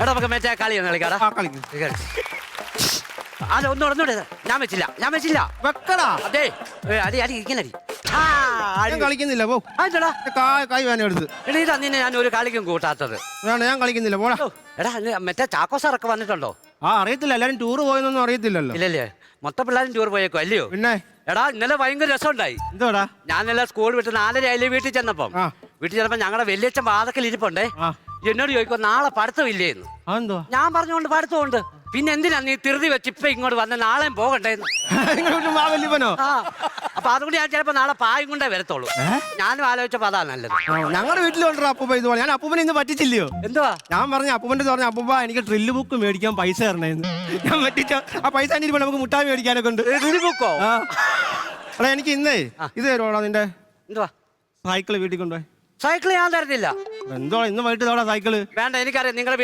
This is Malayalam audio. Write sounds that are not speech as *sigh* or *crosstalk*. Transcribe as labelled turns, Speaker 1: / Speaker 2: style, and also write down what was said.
Speaker 1: എടാ നമുക്ക് മറ്റേ കളി ഒന്ന് കളിക്കാടാ.
Speaker 2: ആ കളിക്കും.
Speaker 1: അല്ല ഒന്നും ഒന്നുകൂടെ ഞാൻ വെച്ചില്ല ഞാൻ വെച്ചില്ല.
Speaker 2: വെക്കടാ.
Speaker 1: അതെ. ഏ, അടി അടി ഇങ്ങനെ അടി. ആ, അടി.
Speaker 2: ഞാൻ കളിക്കുന്നില്ല പോ.
Speaker 1: അതെന്താടാ?
Speaker 2: കാ- കൈ വേന എടുത്ത്.
Speaker 1: എടാ ഇതാ നിന്നെ ഞാൻ ഒരു കളിക്കും കൂട്ടാത്തത്.
Speaker 2: വേണ്ട ഞാൻ കളിക്കുന്നില്ല പോടാ.
Speaker 1: ഓ, എടാ ഇത് മറ്റേ ചാക്കോ സാറൊക്കെ വന്നിട്ടുണ്ടോ?
Speaker 2: ആ അറിയത്തില്ല എല്ലാരും ടൂർ പോയെന്നൊന്നും അറിയത്തില്ലല്ലോ.
Speaker 1: ഇല്ലല്ലേ മൊത്തം പിള്ളേരും ടൂർ പോയേക്കോ അല്ലയോ?
Speaker 2: പിന്നെ?
Speaker 1: എടാ ഇന്നലെ ഭയങ്കര രസമുണ്ടായി.
Speaker 2: എന്തോടാ
Speaker 1: ഞാൻ ഇന്നലെ സ്കൂൾ വിട്ട് നാലര ആയില്ലേ വീട്ടിൽ ചെന്നപ്പം.
Speaker 2: ആ.
Speaker 1: വീട്ടിൽ ചെന്നപ്പോ ഞങ്ങളുടെ വലിയച്ഛൻ വാതക്കൽ ഇരിപ്പുണ്ടേ
Speaker 2: ആ.
Speaker 1: എന്നോട് ചോദിക്കോ നാളെ പഠിത്തം ഇല്ലേന്ന്
Speaker 2: അതെന്തോ?
Speaker 1: ഞാൻ പറഞ്ഞുകൊണ്ട് പഠിത്തമുണ്ട്. പിന്നെ എന്തിനാ നീ തിരുതി വെച്ച് ഇപ്പൊ ഇങ്ങോട്ട് വന്ന് നാളെയും പോകണ്ടേന്ന്? *laughs*
Speaker 2: വല്യപ്പനോ.
Speaker 1: ആ. അപ്പൊ അതുകൊണ്ട് ഞാൻ ചിലപ്പോ നാളെ പായും കൊണ്ടേ വരത്തുള്ളൂ. ഞാനും ആലോചിച്ചപ്പോ അതാ നല്ലത്.
Speaker 2: ഞങ്ങളുടെ വീട്ടിലുണ്ടോ അപ്പൂപ്പ ഇതുപോലെ. ഞാൻ അപ്പൂപ്പനെ ഇന്ന് പറ്റിച്ചില്ലയോ?
Speaker 1: എന്തുവാ?
Speaker 2: ഞാൻ പറഞ്ഞ അപ്പൂപ്പന്റെ പറഞ്ഞ അപ്പൂപ്പ എനിക്ക് ഡ്രില്ല് ബുക്ക് മേടിക്കാൻ പൈസ തരണേന്ന്. ഞാൻ പറ്റിച്ച ആ പൈസ ഇരിപ്പുണ്ട്, നമുക്ക് മുട്ടായി മേടിക്കാനൊക്കെ ഉണ്ട്.
Speaker 1: ബുക്കോ
Speaker 2: ആ. എടാ എനിക്ക് ഇന്നേ ഇത് തരുവാണോ നിന്റെ?
Speaker 1: എന്തുവാ?
Speaker 2: സൈക്കിൾ വീട്ടിൽ കൊണ്ടുപോയി.
Speaker 1: സൈക്കിൾ ഞാൻ തരത്തില്ല.
Speaker 2: എന്തോ ഇന്ന് വൈകിട്ട് ഇതോടാ സൈക്കിൾ?
Speaker 1: വേണ്ട എനിക്കറിയാം. നിങ്ങളുടെ